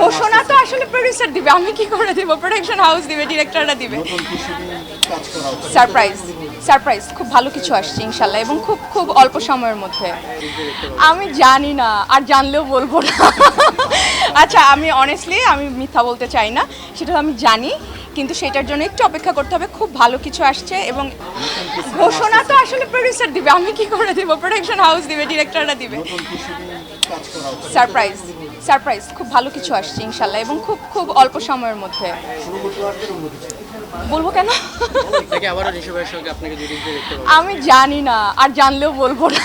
ঘোষণা তো আসলে প্রডিউসার দিবে আমি কি করে দিব? প্রোডাকশন হাউস দিবে ডিরেক্টররা দিবে। সারপ্রাইজ সারপ্রাইজ খুব ভালো কিছু আসছে ইনশাল্লাহ এবং খুব খুব অল্প সময়ের মধ্যে। আমি জানি না আর জানলেও বলব না। আচ্ছা আমি অনেস্টলি আমি মিথ্যা বলতে চাই না সেটা আমি জানি কিন্তু সেটার জন্য একটু অপেক্ষা করতে হবে খুব ভালো কিছু আসছে এবং ঘোষণা তো আসলে প্রডিউসার দিবে আমি কি করে দিব? প্রোডাকশন হাউস দিবে ডিরেক্টররা দিবে। সারপ্রাইজ সারপ্রাইজ খুব ভালো কিছু আসছে ইনশাল্লাহ এবং খুব খুব অল্প সময়ের মধ্যে। বলব কেন? আমি জানি না আর জানলেও বলব না।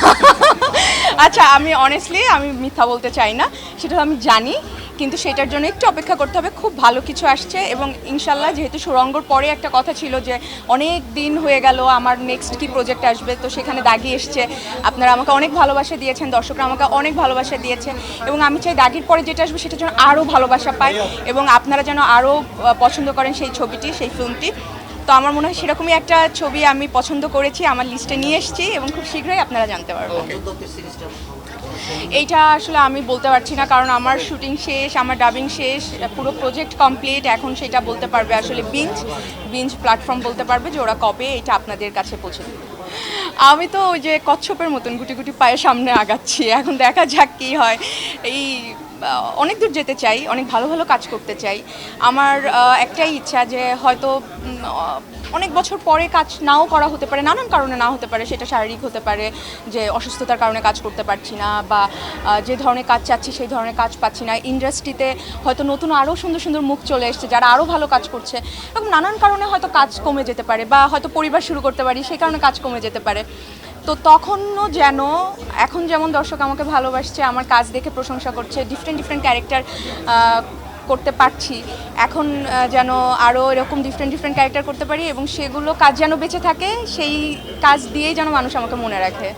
আচ্ছা আমি অনেস্টলি আমি মিথ্যা বলতে চাই না সেটা আমি জানি। কিন্তু সেটার জন্য একটু অপেক্ষা করতে হবে। খুব ভালো কিছু আসছে এবং ইনশাল্লাহ যেহেতু সুরঙ্গর পরে একটা কথা ছিল যে অনেক দিন হয়ে গেল, আমার নেক্সট কি প্রজেক্ট আসবে? তো সেখানে দাগি এসছে। আপনারা আমাকে অনেক ভালোবাসা দিয়েছেন, দর্শকরা আমাকে অনেক ভালোবাসা দিয়েছে এবং আমি চাই দাগির পরে যেটা আসবে সেটা যেন আরও ভালোবাসা পাই এবং আপনারা যেন আরও পছন্দ করেন সেই ছবিটি, সেই ফিল্মটি তো আমার মনে হয় সেরকমই একটা ছবি আমি পছন্দ করেছি, আমার লিস্টে নিয়ে এসেছি এবং খুব শীঘ্রই আপনারা জানতে পারবেন। এইটা আসলে আমি বলতে পারছি না, কারণ আমার শুটিং শেষ, আমার ডাবিং শেষ, পুরো প্রজেক্ট কমপ্লিট এখন সেটা বলতে পারবে আসলে বিঞ্জ বিঞ্জ প্ল্যাটফর্ম বলতে পারবে যে ওরা কবে এটা আপনাদের কাছে পৌঁছে দেবে। আমি তো ওই যে কচ্ছপের মতন গুটি গুটি পায়ে সামনে আগাচ্ছি, এখন দেখা যাক কী হয়। এই অনেক দূর যেতে চাই, অনেক ভালো ভালো কাজ করতে চাই। আমার একটাই ইচ্ছা যে হয়তো অনেক বছর পরে কাজ নাও করা হতে পারে, নানান কারণে না হতে পারে, সেটা শারীরিক হতে পারে, যে অসুস্থতার কারণে কাজ করতে পারছি না বা যে ধরনের কাজ চাচ্ছি সেই ধরনের কাজ পাচ্ছি না। ইন্ডাস্ট্রিতে হয়তো নতুন আরও সুন্দর সুন্দর মুখ চলে এসছে, যারা আরও ভালো কাজ করছে এরকম নানান কারণে হয়তো কাজ কমে যেতে পারে বা হয়তো পরিবার শুরু করতে পারি, সেই কারণে কাজ কমে যেতে পারে। তো তখনও যেন, এখন যেমন দর্শক আমাকে ভালোবাসছে, আমার কাজ দেখে প্রশংসা করছে ডিফারেন্ট ডিফারেন্ট ক্যারেক্টার করতে পারছি। এখন যেন আরও এরকম ডিফারেন্ট ডিফারেন্ট ক্যারেক্টার করতে পারি এবং সেগুলো কাজ যেন বেঁচে থাকে, সেই কাজ দিয়েই যেন মানুষ আমাকে মনে রাখে।